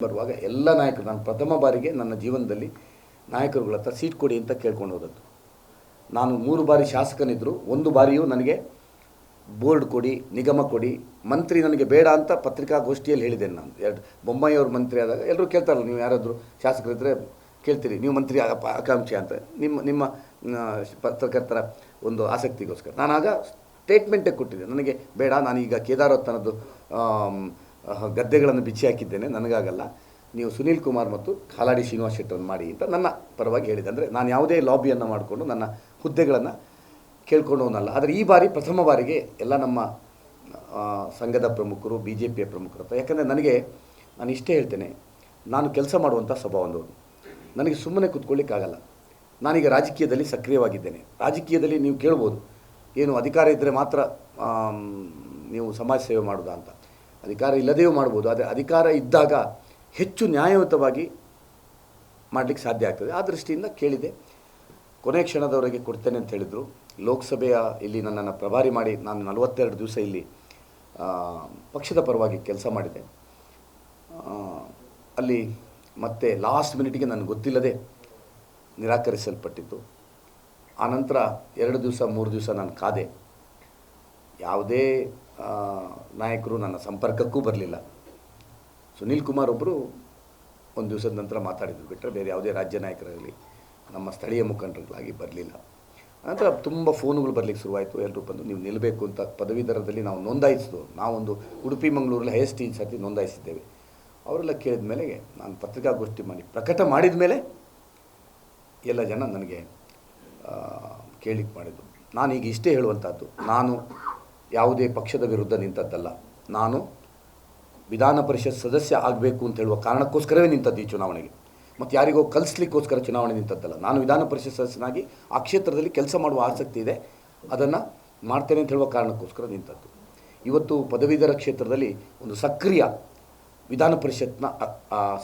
ಬರುವಾಗ ಎಲ್ಲ ನಾಯಕರು ನಾನು ಪ್ರಥಮ ಬಾರಿಗೆ ನನ್ನ ಜೀವನದಲ್ಲಿ ನಾಯಕರುಗಳ ಹತ್ರ ಸೀಟ್ ಕೊಡಿ ಅಂತ ಕೇಳ್ಕೊಂಡು ಹೋದದ್ದು. ನಾನು ಮೂರು ಬಾರಿ ಶಾಸಕನಿದ್ದರು ಒಂದು ಬಾರಿಯೂ ನನಗೆ ಬೋರ್ಡ್ ಕೊಡಿ ನಿಗಮ ಕೊಡಿ ಮಂತ್ರಿ ನನಗೆ ಬೇಡ ಅಂತ ಪತ್ರಿಕಾಗೋಷ್ಠಿಯಲ್ಲಿ ಹೇಳಿದ್ದೇನೆ ನಾನು. ಎರಡು ಬೊಮ್ಮಾಯಿಯವರು ಮಂತ್ರಿ ಆದಾಗ ಎಲ್ಲರೂ ಕೇಳ್ತಾರಲ್ಲ ನೀವು ಯಾರಾದರೂ ಶಾಸಕರಿದ್ದರೆ ಕೇಳ್ತೀರಿ ನೀವು ಮಂತ್ರಿ ಆಗಪ್ಪ ಆಕಾಂಕ್ಷೆ ಅಂತ. ನಿಮ್ಮ ನಿಮ್ಮ ಪತ್ರಕರ್ತರ ಒಂದು ಆಸಕ್ತಿಗೋಸ್ಕರ. ನಾನು ಆಗ ಸ್ಟೇಟ್ಮೆಂಟೇ ಕೊಟ್ಟಿದ್ದೆ ನನಗೆ ಬೇಡ ನಾನೀಗ ಆಹ್, ಗದ್ದೆಗಳನ್ನು ಬಿಚ್ಚಿ ಹಾಕಿದ್ದೇನೆ. ನನಗಾಗಲ್ಲ. ನೀವು ಸುನೀಲ್ ಕುಮಾರ್ ಮತ್ತು ಕಾಲಾಡಿ ಶ್ರೀನಿವಾಸ್ ಶೆಟ್ಟವನ್ನು ಮಾಡಿ ಅಂತ ನನ್ನ ಪರವಾಗಿ ಹೇಳಿದೆ ಅಂದರೆ ನಾನು ಯಾವುದೇ ಲಾಬಿಯನ್ನು ಮಾಡಿಕೊಂಡು ನನ್ನ ಹುದ್ದೆಗಳನ್ನು ಕೇಳ್ಕೊಂಡವನಲ್ಲ ಆದರೆ ಈ ಬಾರಿ ಪ್ರಥಮ ಬಾರಿಗೆ ಎಲ್ಲ ನಮ್ಮ ಸಂಘದ ಪ್ರಮುಖರು ಬಿ ಜೆ ಪಿಯ ಪ್ರಮುಖರು ಅಂತ. ಯಾಕಂದರೆ ನನಗೆ ನಾನು ಇಷ್ಟೇ ಹೇಳ್ತೇನೆ, ನಾನು ಕೆಲಸ ಮಾಡುವಂಥ ಸ್ವಭಾವದವನು ನನಗೆ ಸುಮ್ಮನೆ ಕೂತ್ಕೊಳ್ಳಿಕ್ಕಾಗಲ್ಲ. ನಾನೀಗ ರಾಜಕೀಯದಲ್ಲಿ ಸಕ್ರಿಯವಾಗಿದ್ದೇನೆ. ರಾಜಕೀಯದಲ್ಲಿ ನೀವು ಕೇಳ್ಬೋದು, ಏನು ಅಧಿಕಾರ ಇದ್ದರೆ ಮಾತ್ರ ನೀವು ಸಮಾಜ ಸೇವೆ ಮಾಡೋದಾ ಅಂತ. ಅಧಿಕಾರ ಇಲ್ಲದೆಯೂ ಮಾಡ್ಬೋದು, ಆದರೆ ಅಧಿಕಾರ ಇದ್ದಾಗ ಹೆಚ್ಚು ನ್ಯಾಯಯುತವಾಗಿ ಮಾಡಲಿಕ್ಕೆ ಸಾಧ್ಯ ಆಗ್ತದೆ. ಆ ದೃಷ್ಟಿಯಿಂದ ಕೇಳಿದೆ. ಕೊನೆ ಕ್ಷಣದವರೆಗೆ ಕೊಡ್ತೇನೆ ಅಂತ ಹೇಳಿದರು. ಲೋಕಸಭೆಯ ಇಲ್ಲಿ ನನ್ನನ್ನು ಪ್ರಭಾರಿ ಮಾಡಿ ನಾನು ನಲವತ್ತೆರಡು ದಿವಸ ಇಲ್ಲಿ ಪಕ್ಷದ ಪರವಾಗಿ ಕೆಲಸ ಮಾಡಿದೆ. ಅಲ್ಲಿ ಮತ್ತೆ ಲಾಸ್ಟ್ ಮಿನಿಟಿಗೆ ನನಗೆ ಗೊತ್ತಿಲ್ಲದೆ ನಿರಾಕರಿಸಲ್ಪಟ್ಟಿತ್ತು ಆನಂತರ ಎರಡು ದಿವಸ, ಮೂರು ದಿವಸ ನಾನು ಕಾದೆ. ಯಾವುದೇ ನಾಯಕರು ನನ್ನ ಸಂಪರ್ಕಕ್ಕೂ ಬರಲಿಲ್ಲ. ಸುನೀಲ್ ಕುಮಾರ್ ಒಬ್ಬರು ಒಂದು ದಿವಸದ ನಂತರ ಮಾತಾಡಿದ್ರು. ಬಿಟ್ಟರೆ ಬೇರೆ ಯಾವುದೇ ರಾಜ್ಯ ನಾಯಕರಾಗಲಿ, ನಮ್ಮ ಸ್ಥಳೀಯ ಮುಖಂಡರುಗಳಾಗಿ ಬರಲಿಲ್ಲ. ನಂತರ ತುಂಬ ಫೋನುಗಳು ಬರಲಿಕ್ಕೆ ಶುರುವಾಯಿತು. ಎಲ್ಲರೂ ಬಂದು, ನೀವು ನಿಲ್ಲಬೇಕು ಅಂತ ಪದವೀಧರದಲ್ಲಿ ನಾವು ನೋಂದಾಯಿಸಿದ್ದು, ನಾವೊಂದು ಉಡುಪಿ, ಮಂಗಳೂರಲ್ಲಿ ಹೈಯೆಸ್ಟ್ ಈ ಸರ್ತಿ ನೋಂದಾಯಿಸಿದ್ದೇವೆ. ಅವರೆಲ್ಲ ಕೇಳಿದ ಮೇಲೆ, ನಾನು ಪತ್ರಿಕಾಗೋಷ್ಠಿ ಮಾಡಿ, ಪ್ರಕಟ ಮಾಡಿದ ಮೇಲೆ ಎಲ್ಲ ಜನ ನನಗೆ ಕೇಳಿಕ್ಕೆ ಮಾಡಿದ್ದು ನಾನೀಗ ಇಷ್ಟೇ ಹೇಳುವಂಥದ್ದು ನಾನು ಯಾವುದೇ ಪಕ್ಷದ ವಿರುದ್ಧ ನಿಂತದ್ದಲ್ಲ. ನಾನು ವಿಧಾನ ಪರಿಷತ್ ಸದಸ್ಯ ಆಗಬೇಕು ಅಂತ ಹೇಳುವ ಕಾರಣಕ್ಕೋಸ್ಕರವೇ ನಿಂತದ್ದು ಈ ಚುನಾವಣೆಗೆ. ಮತ್ತು ಯಾರಿಗೋ ಕಲಿಸ್ಲಿಕ್ಕೋಸ್ಕರ ಚುನಾವಣೆ ನಿಂತದ್ದಲ್ಲ. ನಾನು ವಿಧಾನ ಪರಿಷತ್ ಸದಸ್ಯನಾಗಿ ಆ ಕ್ಷೇತ್ರದಲ್ಲಿ ಕೆಲಸ ಮಾಡುವ ಆಸಕ್ತಿ ಇದೆ. ಅದನ್ನು ಮಾಡ್ತೇನೆ ಅಂತ ಹೇಳುವ ಕಾರಣಕ್ಕೋಸ್ಕರ ನಿಂತದ್ದು. ಇವತ್ತು ಪದವೀಧರ ಕ್ಷೇತ್ರದಲ್ಲಿ ಒಂದು ಸಕ್ರಿಯ ವಿಧಾನ ಪರಿಷತ್ನ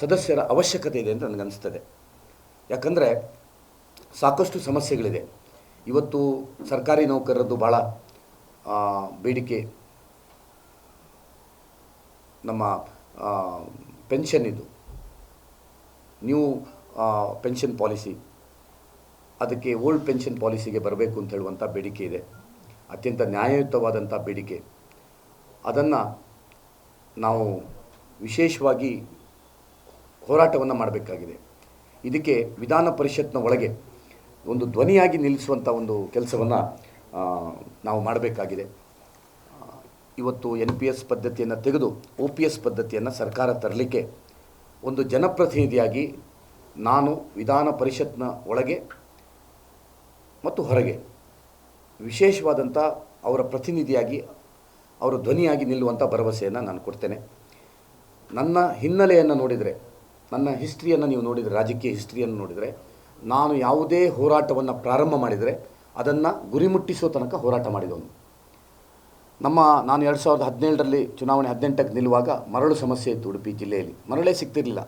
ಸದಸ್ಯರ ಅವಶ್ಯಕತೆ ಇದೆ ಅಂತ ನನಗನ್ನಿಸ್ತದೆ ಯಾಕಂದರೆ ಸಾಕಷ್ಟು ಸಮಸ್ಯೆಗಳಿದೆ. ಇವತ್ತು ಸರ್ಕಾರಿ ನೌಕರರದ್ದು ಭಾಳ ಬೇಡಿಕೆ ನಮ್ಮ ಪೆನ್ಷನ್ ಇದು. ನ್ಯೂ ಪೆನ್ಷನ್ ಪಾಲಿಸಿ ಅದಕ್ಕೆ ಓಲ್ಡ್ ಪೆನ್ಷನ್ ಪಾಲಿಸಿಗೆ ಬರಬೇಕು ಅಂತ ಹೇಳುವಂಥ ಬೇಡಿಕೆ ಇದೆ. ಅತ್ಯಂತ ನ್ಯಾಯಯುತವಾದಂಥ ಬೇಡಿಕೆ. ಅದನ್ನು ನಾವು ವಿಶೇಷವಾಗಿ ಹೋರಾಟವನ್ನು ಮಾಡಬೇಕಾಗಿದೆ. ಇದಕ್ಕೆ ವಿಧಾನ ಪರಿಷತ್ನ ಒಳಗೆ ಒಂದು ಧ್ವನಿಯಾಗಿ ನಿಲ್ಲಿಸುವಂಥ ಒಂದು ಕೆಲಸವನ್ನು ನಾವು ಮಾಡಬೇಕಾಗಿದೆ. ಇವತ್ತು ಎನ್ ಪಿ ಎಸ್ ಪದ್ಧತಿಯನ್ನು ತೆಗೆದು ಒ ಪಿ ಎಸ್ ಪದ್ಧತಿಯನ್ನು ಸರ್ಕಾರ ತರಲಿಕ್ಕೆ ಒಂದು ಜನಪ್ರತಿನಿಧಿಯಾಗಿ ನಾನು ವಿಧಾನ ಪರಿಷತ್ನ ಒಳಗೆ ಮತ್ತು ಹೊರಗೆ ವಿಶೇಷವಾದಂಥ ಅವರ ಪ್ರತಿನಿಧಿಯಾಗಿ, ಅವರ ಧ್ವನಿಯಾಗಿ ನಿಲ್ಲುವಂಥ ಭರವಸೆಯನ್ನು ನಾನು ಕೊಡ್ತೇನೆ. ನನ್ನ ಹಿನ್ನೆಲೆಯನ್ನು ನೋಡಿದರೆ, ನನ್ನ ಹಿಸ್ಟ್ರಿಯನ್ನು ನೀವು ನೋಡಿದರೆ, ರಾಜಕೀಯ ಹಿಸ್ಟ್ರಿಯನ್ನು ನೋಡಿದರೆ, ನಾನು ಯಾವುದೇ ಹೋರಾಟವನ್ನು ಪ್ರಾರಂಭ ಮಾಡಿದರೆ ಅದನ್ನು ಗುರಿ ಮುಟ್ಟಿಸುವ ತನಕ ಹೋರಾಟ ಮಾಡಿದವನು. ನಮ್ಮ ನಾನು ಎರಡು ಸಾವಿರದ ಹದಿನೇಳರಲ್ಲಿ ಚುನಾವಣೆ ಹದಿನೆಂಟಕ್ಕೆ ನಿಲ್ಲುವಾಗ ಮರಳು ಸಮಸ್ಯೆ ಇತ್ತು ಉಡುಪಿ ಜಿಲ್ಲೆಯಲ್ಲಿ. ಮರಳೇ ಸಿಗ್ತಿರಲಿಲ್ಲ.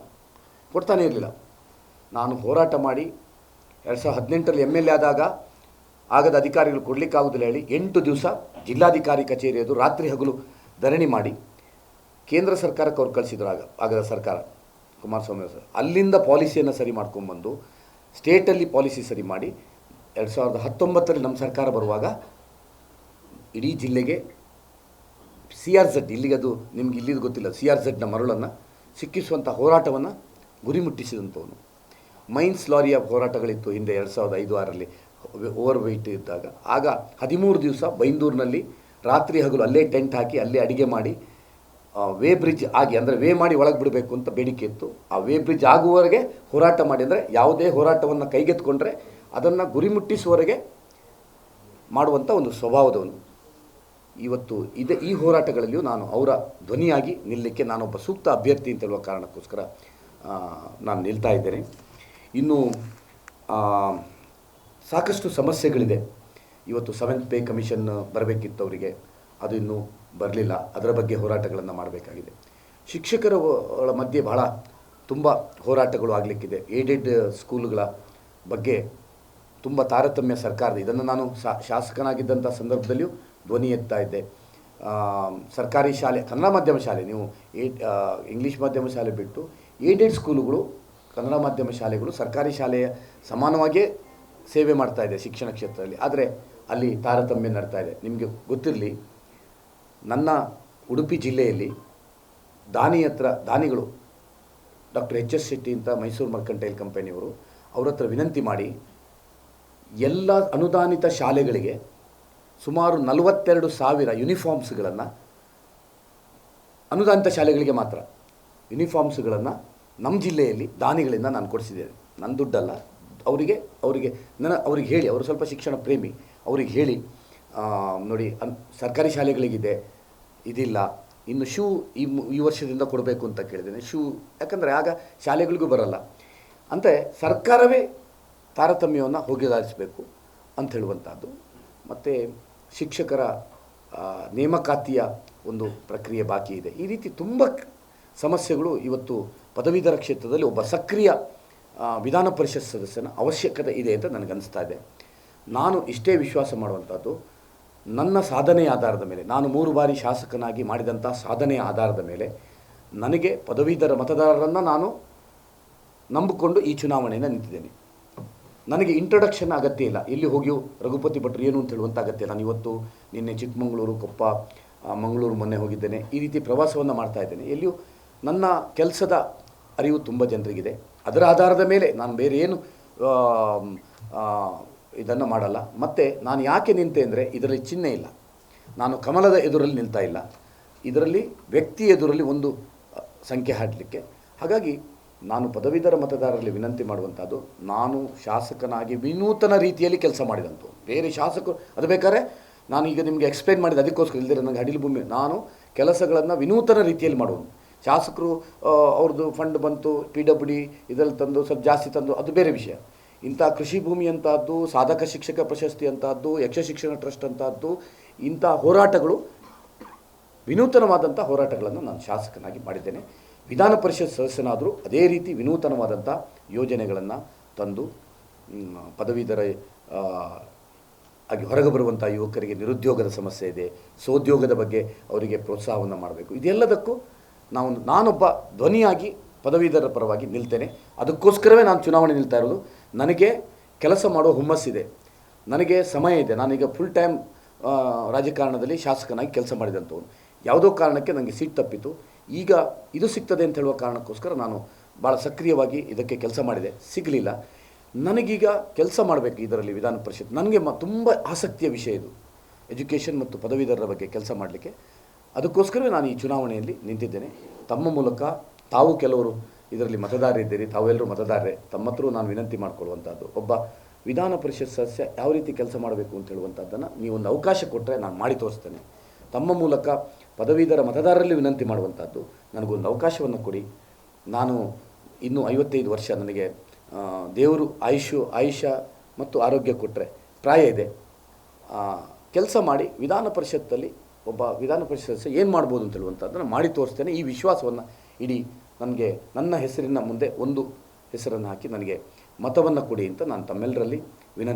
ಕೊಡ್ತಾನೆ ಇರಲಿಲ್ಲ. ನಾನು ಹೋರಾಟ ಮಾಡಿ ಎರಡು ಸಾವಿರದ ಹದಿನೆಂಟರಲ್ಲಿ ಎಂ ಎಲ್ ಎ ಆದಾಗ ಆಗದ ಅಧಿಕಾರಿಗಳು ಕೊಡಲಿಕ್ಕಾಗೋದಿಲ್ಲ ಹೇಳಿ ಎಂಟು ದಿವಸ ಜಿಲ್ಲಾಧಿಕಾರಿ ಕಚೇರಿ ಎದುರು ರಾತ್ರಿ ಹಗಲು ಧರಣಿ ಮಾಡಿ ಕೇಂದ್ರ ಸರ್ಕಾರಕ್ಕೆ ಅವ್ರು ಕಳಿಸಿದ್ರು ಆಗ ಆಗದ ಸರ್ಕಾರ. ಕುಮಾರಸ್ವಾಮಿ ಅವರು ಅಲ್ಲಿಂದ ಪಾಲಿಸಿಯನ್ನು ಸರಿ ಮಾಡ್ಕೊಂಬಂದು ಸ್ಟೇಟಲ್ಲಿ ಪಾಲಿಸಿ ಸರಿ ಮಾಡಿ ಎರಡು ಸಾವಿರದ ಹತ್ತೊಂಬತ್ತರಲ್ಲಿ ನಮ್ಮ ಸರ್ಕಾರ ಬರುವಾಗ ಇಡೀ ಜಿಲ್ಲೆಗೆ ಸಿ ಆರ್ ಝಡ್ ಇಲ್ಲಿಗೆ ಅದು ನಿಮ್ಗೆ ಇಲ್ಲಿದು ಗೊತ್ತಿಲ್ಲ ಸಿ ಆರ್ ಝಡ್ನ ಮರಳನ್ನು ಸಿಕ್ಕಿಸುವಂಥ ಹೋರಾಟವನ್ನು ಗುರಿ ಮುಟ್ಟಿಸಿದಂಥವನು ಮೈನ್ಸ್ ಲಾರಿಯ ಹೋರಾಟಗಳಿತ್ತು ಹಿಂದೆ ಎರಡು ಸಾವಿರದ ಐದು ಆರಲ್ಲಿ ಓವರ್ ವೆಯ್ಟ್ ಇದ್ದಾಗ. ಆಗ ಹದಿಮೂರು ದಿವಸ ಬೈಂದೂರಿನಲ್ಲಿ ರಾತ್ರಿ ಹಗಲು ಅಲ್ಲೇ ಟೆಂಟ್ ಹಾಕಿ ಅಲ್ಲೇ ಅಡಿಗೆ ಮಾಡಿ ವೇ ಬ್ರಿಡ್ಜ್ ಆಗಿ, ಅಂದರೆ ವೇ ಮಾಡಿ ಒಳಗೆ ಬಿಡಬೇಕು ಅಂತ ಬೇಡಿಕೆ ಇತ್ತು. ಆ ವೇ ಬ್ರಿಡ್ಜ್ ಆಗುವವರೆಗೆ ಹೋರಾಟ ಮಾಡಿ, ಅಂದರೆ ಯಾವುದೇ ಹೋರಾಟವನ್ನು ಕೈಗೆತ್ಕೊಂಡ್ರೆ ಅದನ್ನು ಗುರಿ ಮುಟ್ಟಿಸುವವರೆಗೆ ಮಾಡುವಂಥ ಒಂದು ಸ್ವಭಾವದವನು. ಇವತ್ತು ಇದೆ, ಈ ಹೋರಾಟಗಳಲ್ಲಿಯೂ ನಾನು ಅವರ ಧ್ವನಿಯಾಗಿ ನಿಲ್ಲಕ್ಕೆ ನಾನೊಬ್ಬ ಸೂಕ್ತ ಅಭ್ಯರ್ಥಿ ಅಂತ ಹೇಳುವ ಕಾರಣಕ್ಕೋಸ್ಕರ ನಾನು ನಿಲ್ತಾ ಇದ್ದೇನೆ. ಇನ್ನು ಸಾಕಷ್ಟು ಸಮಸ್ಯೆಗಳಿದೆ. ಇವತ್ತು ಸೆವೆಂತ್ ಪೇ ಕಮಿಷನ್ ಬರಬೇಕಿತ್ತು ಅವರಿಗೆ. ಅದು ಇನ್ನೂ ಬರಲಿಲ್ಲ. ಅದರ ಬಗ್ಗೆ ಹೋರಾಟಗಳನ್ನು ಮಾಡಬೇಕಾಗಿದೆ. ಶಿಕ್ಷಕರ ಮಧ್ಯೆ ಬಹಳ ತುಂಬ ಹೋರಾಟಗಳು ಆಗಲಿಕ್ಕಿದೆ. ಏಡೆಡ್ ಸ್ಕೂಲ್ಗಳ ಬಗ್ಗೆ ತುಂಬ ತಾರತಮ್ಯ ಸರ್ಕಾರದ, ಇದನ್ನು ನಾನು ಶಾಸಕನಾಗಿದ್ದಂಥ ಸಂದರ್ಭದಲ್ಲಿಯೂ ಧ್ವನಿ ಎತ್ತಾ ಇದ್ದೆ. ಸರ್ಕಾರಿ ಶಾಲೆ, ಕನ್ನಡ ಮಾಧ್ಯಮ ಶಾಲೆ, ನೀವು ಇಂಗ್ಲೀಷ್ ಮಾಧ್ಯಮ ಶಾಲೆ ಬಿಟ್ಟು ಏಡೆಡ್ ಸ್ಕೂಲುಗಳು, ಕನ್ನಡ ಮಾಧ್ಯಮ ಶಾಲೆಗಳು ಸರ್ಕಾರಿ ಶಾಲೆಯ ಸಮಾನವಾಗಿಯೇ ಸೇವೆ ಮಾಡ್ತಾ ಇದೆ ಶಿಕ್ಷಣ ಕ್ಷೇತ್ರದಲ್ಲಿ. ಆದರೆ ಅಲ್ಲಿ ತಾರತಮ್ಯ ನಡ್ತಾ ಇದೆ. ನಿಮಗೆ ಗೊತ್ತಿರಲಿ, ನನ್ನ ಉಡುಪಿ ಜಿಲ್ಲೆಯಲ್ಲಿ ದಾನಿ ಹತ್ರ ದಾನಿಗಳು, ಡಾಕ್ಟರ್ ಎಚ್ ಎಸ್ ಶೆಟ್ಟಿ ಅಂತ ಮೈಸೂರು ಮರ್ಕಂಟೈಲ್ ಕಂಪನಿಯವರು ಅವ್ರ ಹತ್ರ ವಿನಂತಿ ಮಾಡಿ ಎಲ್ಲ ಅನುದಾನಿತ ಶಾಲೆಗಳಿಗೆ ಸುಮಾರು ನಲವತ್ತೆರಡು ಸಾವಿರ ಯೂನಿಫಾರ್ಮ್ಸ್ಗಳನ್ನು ಅನುದಾನಿತ ಶಾಲೆಗಳಿಗೆ ಮಾತ್ರ ಯೂನಿಫಾರ್ಮ್ಸ್ಗಳನ್ನು ನಮ್ಮ ಜಿಲ್ಲೆಯಲ್ಲಿ ದಾನಿಗಳಿಂದ ನಾನು ಕೊಡಿಸಿದ್ದೇನೆ. ನನ್ನ ದುಡ್ಡಲ್ಲ. ಅವರಿಗೆ ಅವರಿಗೆ, ನನ್ನ, ಅವ್ರಿಗೆ ಹೇಳಿ, ಅವರು ಸ್ವಲ್ಪ ಶಿಕ್ಷಣ ಪ್ರೇಮಿ, ಅವ್ರಿಗೆ ಹೇಳಿ ನೋಡಿ, ಅನ್, ಸರ್ಕಾರಿ ಶಾಲೆಗಳಿಗಿದೆ, ಇದಿಲ್ಲ, ಇನ್ನು ಶೂ ಈ ಈ ವರ್ಷದಿಂದ ಕೊಡಬೇಕು ಅಂತ ಕೇಳಿದ್ದೇನೆ. ಶೂ, ಯಾಕಂದರೆ ಆಗ ಶಾಲೆಗಳಿಗೂ ಬರಲ್ಲ. ಅಂತೆ ಸರ್ಕಾರವೇ ತಾರತಮ್ಯವನ್ನು ಹೋಗಿದಾರಿಸಬೇಕು ಅಂತ ಹೇಳುವಂಥದ್ದು. ಮತ್ತು ಶಿಕ್ಷಕರ ನೇಮಕಾತಿಯ ಒಂದು ಪ್ರಕ್ರಿಯೆ ಬಾಕಿ ಇದೆ. ಈ ರೀತಿ ತುಂಬ ಸಮಸ್ಯೆಗಳು ಇವತ್ತು ಪದವೀಧರ ಕ್ಷೇತ್ರದಲ್ಲಿ ಒಬ್ಬ ಸಕ್ರಿಯ ವಿಧಾನ ಪರಿಷತ್ ಸದಸ್ಯನ ಅವಶ್ಯಕತೆ ಇದೆ ಅಂತ ನನಗನ್ನಿಸ್ತಾ ಇದೆ. ನಾನು ಇಷ್ಟೇ ವಿಶ್ವಾಸ ಮಾಡುವಂಥದ್ದು, ನನ್ನ ಸಾಧನೆಯ ಆಧಾರದ ಮೇಲೆ, ನಾನು ಮೂರು ಬಾರಿ ಶಾಸಕನಾಗಿ ಮಾಡಿದಂಥ ಸಾಧನೆಯ ಆಧಾರದ ಮೇಲೆ ನನಗೆ ಪದವೀಧರ ಮತದಾರರನ್ನು ನಾನು ನಂಬಿಕೊಂಡು ಈ ಚುನಾವಣೆಯನ್ನು ನಿಂತಿದ್ದೇನೆ. ನನಗೆ ಇಂಟ್ರಡಕ್ಷನ್ ಅಗತ್ಯ ಇಲ್ಲ. ಎಲ್ಲಿ ಹೋಗಿಯೋ, ರಘುಪತಿ ಭಟ್ರು ಏನು ಅಂತ ಹೇಳುವಂಥ ಅಗತ್ಯ. ನಾನು ಇವತ್ತು ನಿನ್ನೆ ಚಿಕ್ಕಮಗಳೂರು, ಕೊಪ್ಪ ಮಂಗಳೂರು ಮೊನ್ನೆ ಹೋಗಿದ್ದೇನೆ. ಈ ರೀತಿ ಪ್ರವಾಸವನ್ನು ಮಾಡ್ತಾ ಇದ್ದೇನೆ. ಎಲ್ಲಿಯೂ ನನ್ನ ಕೆಲಸದ ಅರಿವು ತುಂಬ ಜನರಿಗಿದೆ. ಅದರ ಆಧಾರದ ಮೇಲೆ ನಾನು ಬೇರೆ ಏನು ಇದನ್ನು ಮಾಡಲ್ಲ. ಮತ್ತು ನಾನು ಯಾಕೆ ನಿಂತೆ ಅಂದರೆ ಇದರಲ್ಲಿ ಚಿಹ್ನೆ ಇಲ್ಲ. ನಾನು ಕಮಲದ ಎದುರಲ್ಲಿ ನಿಲ್ತಾ ಇಲ್ಲ. ಇದರಲ್ಲಿ ವ್ಯಕ್ತಿ ಎದುರಲ್ಲಿ ಒಂದು ಸಂಖ್ಯೆ ಹಾಡಲಿಕ್ಕೆ. ಹಾಗಾಗಿ ನಾನು ಪದವೀಧರ ಮತದಾರರಲ್ಲಿ ವಿನಂತಿ ಮಾಡುವಂಥದ್ದು, ನಾನು ಶಾಸಕನಾಗಿ ವಿನೂತನ ರೀತಿಯಲ್ಲಿ ಕೆಲಸ ಮಾಡಿದಂತು ಬೇರೆ ಶಾಸಕರು, ಅದು ಬೇಕಾದ್ರೆ ನಾನು ಈಗ ನಿಮಗೆ ಎಕ್ಸ್ಪ್ಲೈನ್ ಮಾಡಿದ ಅದಕ್ಕೋಸ್ಕರ ಇಲ್ಲದೆ ನನಗೆ ಅಡಿಲು ಭೂಮಿ, ನಾನು ಕೆಲಸಗಳನ್ನು ವಿನೂತನ ರೀತಿಯಲ್ಲಿ ಮಾಡುವುದು. ಶಾಸಕರು ಅವ್ರದ್ದು ಫಂಡ್ ಬಂತು ಪಿ ಡಬ್ಲ್ಯೂ ಡಿ ಇದರಲ್ಲಿ ತಂದು, ಸ್ವಲ್ಪ ಜಾಸ್ತಿ ತಂದು, ಅದು ಬೇರೆ ವಿಷಯ. ಇಂಥ ಕೃಷಿ ಭೂಮಿ ಅಂತಹದ್ದು ಸಾಧಕ ಶಿಕ್ಷಕ ಪ್ರಶಸ್ತಿ ಅಂತಹದ್ದು ಯಕ್ಷ ಶಿಕ್ಷಣ ಟ್ರಸ್ಟ್ ಅಂತಹದ್ದು ಇಂಥ ಹೋರಾಟಗಳು ವಿನೂತನವಾದಂಥ ಹೋರಾಟಗಳನ್ನು ನಾನು ಶಾಸಕನಾಗಿ ಮಾಡಿದ್ದೇನೆ. ವಿಧಾನ ಪರಿಷತ್ ಸದಸ್ಯನಾದರೂ ಅದೇ ರೀತಿ ವಿನೂತನವಾದಂಥ ಯೋಜನೆಗಳನ್ನು ತಂದು ಪದವೀಧರ ಆಗಿ ಹೊರಗೆ ಬರುವಂಥ ಯುವಕರಿಗೆ ನಿರುದ್ಯೋಗದ ಸಮಸ್ಯೆ ಇದೆ, ಸೋದ್ಯೋಗದ ಬಗ್ಗೆ ಅವರಿಗೆ ಪ್ರೋತ್ಸಾಹವನ್ನು ಮಾಡಬೇಕು. ಇದೆಲ್ಲದಕ್ಕೂ ನಾವು, ನಾನೊಬ್ಬ ಧ್ವನಿಯಾಗಿ ಪದವೀಧರ ಪರವಾಗಿ ನಿಲ್ತೇನೆ. ಅದಕ್ಕೋಸ್ಕರವೇ ನಾನು ಚುನಾವಣೆ ನಿಲ್ತಾ ಇರೋದು. ನನಗೆ ಕೆಲಸ ಮಾಡೋ ಹುಮ್ಮಸ್ಸಿದೆ ನನಗೆ ಸಮಯ ಇದೆ. ನಾನೀಗ ಫುಲ್ ಟೈಮ್ ರಾಜಕಾರಣದಲ್ಲಿ ಶಾಸಕನಾಗಿ ಕೆಲಸ ಮಾಡಿದಂಥವನು. ಯಾವುದೋ ಕಾರಣಕ್ಕೆ ನನಗೆ ಸೀಟ್ ತಪ್ಪಿತು. ಈಗ ಇದು ಸಿಗ್ತದೆ ಅಂತ ಹೇಳುವ ಕಾರಣಕ್ಕೋಸ್ಕರ ನಾನು ಭಾಳ ಸಕ್ರಿಯವಾಗಿ ಇದಕ್ಕೆ ಕೆಲಸ ಮಾಡಿದೆ. ಸಿಗಲಿಲ್ಲ. ನನಗೀಗ ಕೆಲಸ ಮಾಡಬೇಕು ಇದರಲ್ಲಿ ವಿಧಾನ ಪರಿಷತ್. ನನಗೆ ಮ ತುಂಬ ಆಸಕ್ತಿಯ ವಿಷಯ ಇದು. ಎಜುಕೇಷನ್ ಮತ್ತು ಪದವೀಧರರ ಬಗ್ಗೆ ಕೆಲಸ ಮಾಡಲಿಕ್ಕೆ. ಅದಕ್ಕೋಸ್ಕರವೇ ನಾನು ಈ ಚುನಾವಣೆಯಲ್ಲಿ ನಿಂತಿದ್ದೇನೆ. ತಮ್ಮ ಮೂಲಕ ತಾವು ಕೆಲವರು ಇದರಲ್ಲಿ ಮತದಾರರಿದ್ದೀರಿ ತಾವೆಲ್ಲರೂ ಮತದಾರರೇ ತಮ್ಮ ಹತ್ರ ನಾನು ವಿನಂತಿ ಮಾಡಿಕೊಳ್ಳುವಂಥದ್ದು ಒಬ್ಬ ವಿಧಾನ ಪರಿಷತ್ ಸದಸ್ಯ ಯಾವ ರೀತಿ ಕೆಲಸ ಮಾಡಬೇಕು ಅಂತ ಹೇಳುವಂಥದ್ದನ್ನು ನೀವೊಂದು ಅವಕಾಶ ಕೊಟ್ಟರೆ ನಾನು ಮಾಡಿ ತೋರಿಸ್ತೇನೆ. ತಮ್ಮ ಮೂಲಕ ಪದವೀಧರ ಮತದಾರರಲ್ಲಿ ವಿನಂತಿ ಮಾಡುವಂಥದ್ದು ನನಗೊಂದು ಅವಕಾಶವನ್ನು ಕೊಡಿ. ನಾನು ಇನ್ನೂ ಐವತ್ತೈದು ವರ್ಷ ನನಗೆ ದೇವರು ಆಯುಷು ಆಯುಷ ಮತ್ತು ಆರೋಗ್ಯ ಕೊಟ್ಟರೆ ಪ್ರಾಯ ಇದೆ. ಕೆಲಸ ಮಾಡಿ ವಿಧಾನ ಪರಿಷತ್ತಲ್ಲಿ ಒಬ್ಬ ವಿಧಾನ ಪರಿಷತ್ ಏನು ಮಾಡ್ಬೋದು ಅಂತ ಹೇಳುವಂಥದ್ದನ್ನು ಮಾಡಿ ತೋರಿಸ್ತೇನೆ. ಈ ವಿಶ್ವಾಸವನ್ನು ಇಡೀ ನನಗೆ, ನನ್ನ ಹೆಸರಿನ ಮುಂದೆ ಒಂದು ಹೆಸರನ್ನು ಹಾಕಿ ನನಗೆ ಮತವನ್ನು ಕೊಡಿ ಅಂತ ನಾನು ತಮ್ಮೆಲ್ಲರಲ್ಲಿ ವಿನಂತಿ